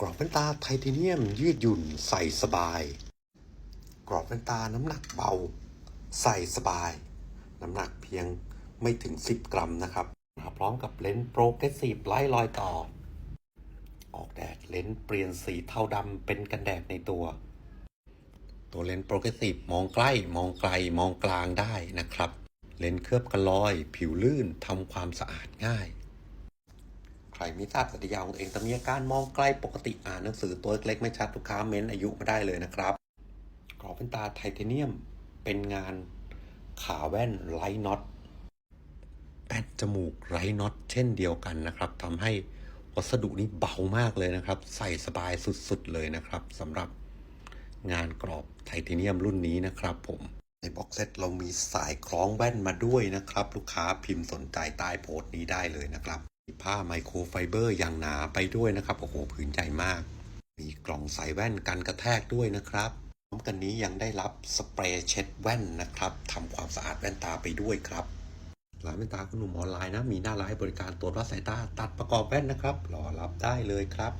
กรอบแว่นตาไทเทเนียมยืดหยุ่นใส่สบาย กรอบแว่นตาน้ำหนักเบา ใส่สบาย น้ำหนักเพียงไม่ถึง 10 กรัมนะครับมาพร้อมกับเลนส์โปรเกรสซีฟไร้รอยต่อ ออกแดดเลนส์เปลี่ยนสีเทาดำเป็นกันแดดในตัว ตัวเลนส์โปรเกรสซีฟมองใกล้มองไกลมองกลางได้นะครับ เลนส์เคลือบกันรอย ผิวลื่นทำความสะอาดง่าย ใครไม่ทราบสัตยาของตัวเองแต่มีอาการมองไกลปกติอ่านหนังสือตัวเล็กไม่ชัดลูกค้าเม้นอายุมาได้เลยนะครับกรอบแว่นตาไทเทเนียมเป็นงานขาแว่นไร้น็อตแป้นจมูกไร้น็อตเช่นเดียวกันนะครับทำให้วัสดุนี้เบามากเลยนะครับ ใส่สบายสุดๆเลยนะครับสำหรับงานกรอบไทเทเนียมรุ่นนี้นะครับผมในบ็อกเซตเรามีสายคล้องแว่นมาด้วยนะครับ ลูกค้าพิมพ์สนใจใต้โพสต์นี้ได้เลยนะครับ ผ้าไมโครไฟเบอร์อย่างหนาไปด้วยนะครับโอ้โหผืนใหญ่มาก มีกล่องใส่แว่นกันกระแทกด้วยนะครับพร้อมกันนี้ยังได้รับสเปรย์เช็ดแว่นนะครับทำความสะอาดแว่นตาไปด้วยครับร้านแว่นตาคุณหนุ่มออนไลน์นะมีหน้าร้านให้บริการตรวจวัดสายตาตัดประกอบแว่นนะครับรอรับได้เลยครับ